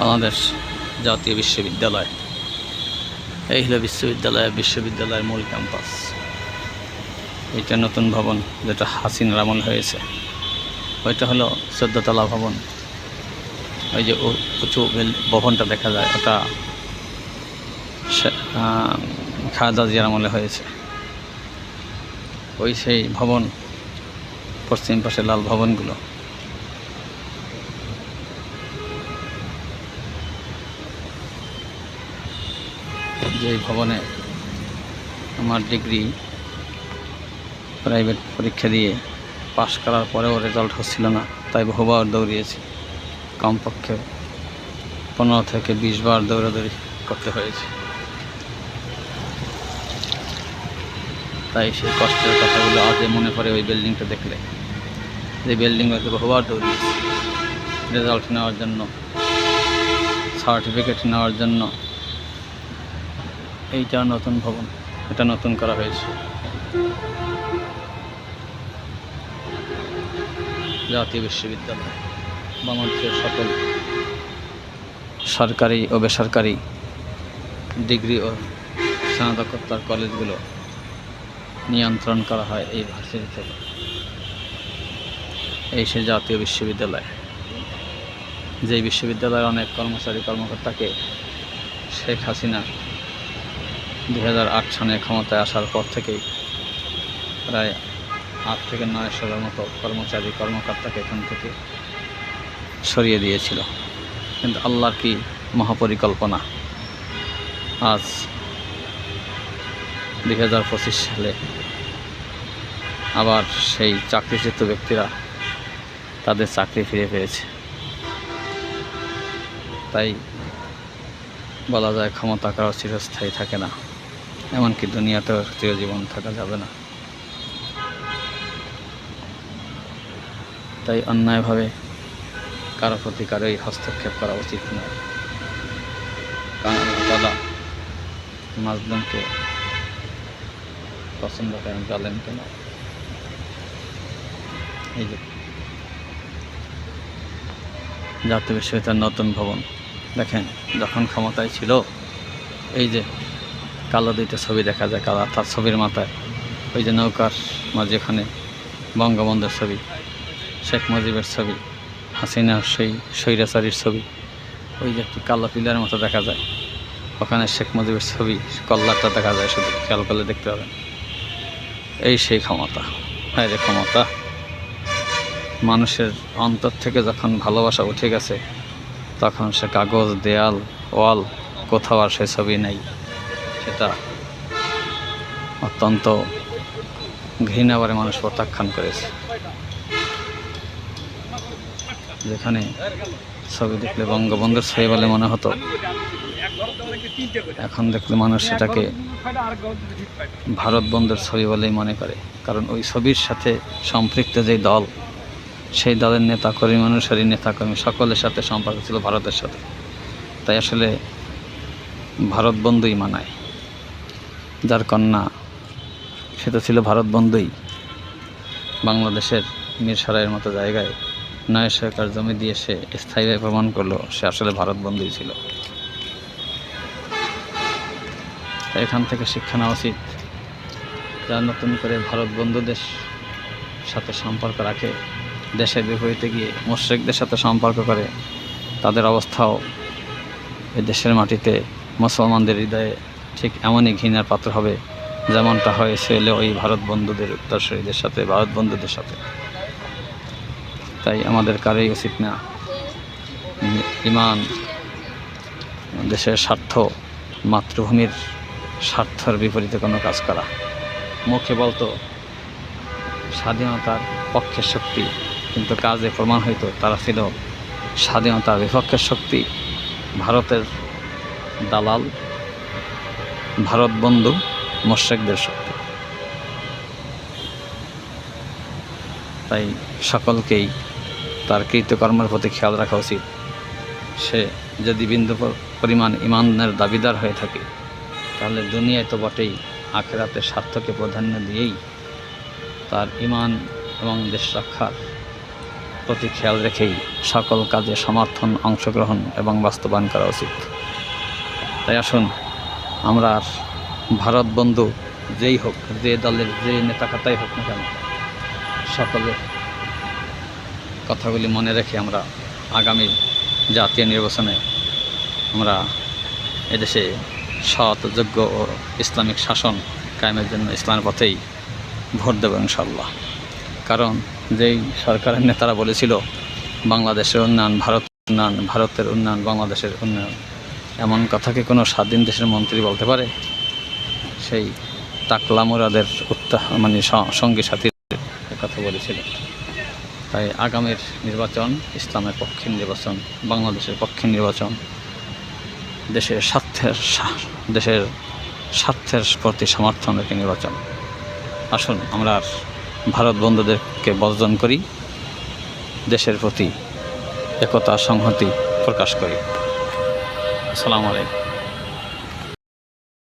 বাংলাদেশ জাতীয় বিশ্ববিদ্যালয়। এই হলো বিশ্ববিদ্যালয় বিশ্ববিদ্যালয়ের মূল ক্যাম্পাস। এটা নতুন ভবন যেটা হাসিনার আমল হয়েছে। ওইটা হলো চোদ্দতলা ভবন। ওই যে উঁচু ভবনটা দেখা যায়, ওটা খালেদা জিয়ার আমলে হয়েছে। ওই সেই ভবন, পশ্চিম পাশে লাল ভবনগুলো। যে ভবনে আমার ডিগ্রি প্রাইভেট পরীক্ষা দিয়ে পাশ করার পরেও রেজাল্ট হচ্ছিল না, তাই বহুবার দৌড়িয়েছি। কমপক্ষে পনেরো থেকে বিশ বার দৌড়াদৌড়ি করতে হয়েছে। তাই সেই কষ্টের কথাগুলো আজে মনে পড়ে ওই বিল্ডিংটা দেখলে। যে বিল্ডিংগুলোতে বহুবার দৌড়িয়েছি। রেজাল্ট নেওয়ার জন্য সার্টিফিকেট নেওয়ার জন্য এইটা নতুন ভবন, এটা নতুন করা হয়েছে। জাতীয় বিশ্ববিদ্যালয়, বাংলাদেশের সকল সরকারি ও বেসরকারি ডিগ্রি ও স্নাতকোত্তর কলেজগুলো নিয়ন্ত্রণ করা হয় এই ভার্সিটি থেকে। এই সে জাতীয় বিশ্ববিদ্যালয়, যেই বিশ্ববিদ্যালয়ের অনেক কর্মচারী কর্মকর্তাকে শেখ হাসিনা দু সনে ক্ষমতায় আসার পর থেকেই প্রায় আট থেকে নয়শোর মতো কর্মচারী, কর্মকর্তাকে এখান থেকে সরিয়ে দিয়েছিল। কিন্তু আল্লাহর কি মহাপরিকল্পনা? আজ দুই হাজার পঁচিশ সালে আবার সেই চাকরিচ্যুত ব্যক্তিরা তাদের চাকরি ফিরে পেয়েছে। তাই বলা যায় ক্ষমতা কারও চিরস্থায়ী থাকে না। এমনকি দুনিয়াতেও চিরজীবন থাকা যাবে না। তাই অন্যায়ভাবে কারও প্রতি কারোই হস্তক্ষেপ করা উচিত নয়। কারণ তালা পছন্দ করেন জালেন কেন? এই যে জাতীয় বিশ্ববিদ্যালয়ের নতুন ভবন। দেখেন, যখন ক্ষমতায় ছিল, এই যে কালো দুইটা ছবি দেখা যায়, কালো, তার ছবির মাথায়। ওই যে নৌকার মাঝখানে বঙ্গবন্ধুর ছবি, শেখ মুজিবের ছবি, হাসিনা সেই স্বৈরাচারীর ছবি। ওই যে একটি কালো পিলার মতো দেখা যায়। ওখানে শেখ মুজিবের ছবি, কল্লারটা দেখা যায় শুধু, খেয়াল করলে দেখতে পাবেন। এই সেই ক্ষমতা। হ্যাঁ রে ক্ষমতা। মানুষের অন্তর থেকে যখন ভালোবাসা উঠে গেছে, তখন সে কাগজ, দেয়াল, ওয়াল, কোথাও আর সে ছবি নেই। সেটা অত্যন্ত ঘৃণাবারে মানুষ প্রত্যাখ্যান করেছে। যেখানে ছবি দেখলে বঙ্গবন্ধুর ছবি বলে মনে হতো, এখন দেখলে মানুষ সেটাকে ভারত বন্ধুর ছবি বলেই মনে করে। কারণ ওই ছবির সাথে সম্পৃক্ত যে দল, সেই দলের নেতা কর্মী অনুসারী নেতা কর্মী সকলের সাথে সম্পর্ক ছিল ভারতের সাথে। তাই আসলে ভারত বন্ধুই মানায়। যার কন্যা, সে তো ছিল ভারত বন্ধুই। বাংলাদেশের মিরসরাইয়ের মতো জায়গায় নয় সরকার জমি দিয়ে সে স্থায়ীভাবে প্রমাণ করল, সে আসলে ভারত বন্ধুই ছিল। এখান থেকে শিক্ষা নেওয়া উচিত। যারা নতুন করে ভারত বন্ধুদের সাথে সম্পর্ক রাখে, দেশের বিপরীতে গিয়ে মুশ্রিকদের সাথে সম্পর্ক করে, তাদের অবস্থাও এই দেশের মাটিতে মুসলমানদের হৃদয়ে ঠিক এমনই ঘৃণার পাত্র হবে যেমনটা হয়েছিল ওই ভারত বন্ধুদের উত্তরসূরিদের সাথে, ভারত বন্ধুদের সাথে। তাই আমাদের কারোই উচিত না ইমান, দেশের স্বার্থ, মাতৃভূমির স্বার্থের বিপরীতে কোনো কাজ করা। মুখে বলতো, স্বাধীনতার পক্ষের শক্তি, কিন্তু কাজে প্রমাণ হইতো তারা ছিল স্বাধীনতার বিপক্ষের শক্তি, ভারতের দালাল। ভারত বন্ধু মোশেকদের শক্তি। তাই সকলকেই তার কৃতকর্মের প্রতি খেয়াল রাখা উচিত। সে যদি বিন্দু পরিমাণ ইমানের দাবিদার হয়ে থাকে, তাহলে দুনিয়ায় তো বটেই আখেরাতের স্বার্থকে প্রাধান্য দিয়েই তার ইমান এবং দেশ রক্ষার প্রতি খেয়াল রেখেই সকল কাজে সমর্থন, অংশগ্রহণ এবং বাস্তবায়ন করা উচিত। তাই আসুন আমরা ভারত বন্ধু যেই হোক, যে দলের যে নেতা খাতাই হোক না কেন, সকলের কথাগুলি মনে রেখে আমরা আগামী জাতীয় নির্বাচনে আমরা এদেশে সৎ, যোগ্য ও ইসলামিক শাসন কায়েমের জন্য ইসলামের পথেই ভোট দেবো ইনশাল্লাহ কারণ যেই সরকারের নেতারা বলেছিল, বাংলাদেশের উন্নয়ন ভারত উন্নয়ন, ভারতের উন্নয়ন, বাংলাদেশের উন্নয়ন। এমন কথা কি কোনো স্বাধীন দেশের মন্ত্রী বলতে পারে? সেই টাকলা মুরাদের উত্তাহ মানে সঙ্গী সাথীর কথা বলেছিল। তাই আগামীর নির্বাচন ইসলামের পক্ষে নির্বাচন, বাংলাদেশের পক্ষের নির্বাচন, দেশের স্বার্থের দেশের স্বার্থের প্রতি সমর্থন রেখে নির্বাচন। আসুন, আমরা ভারত বন্ধুদেরকে বর্জন করি, দেশের প্রতি একতা, সংহতি প্রকাশ করি। আসসালামু আলাইকুম।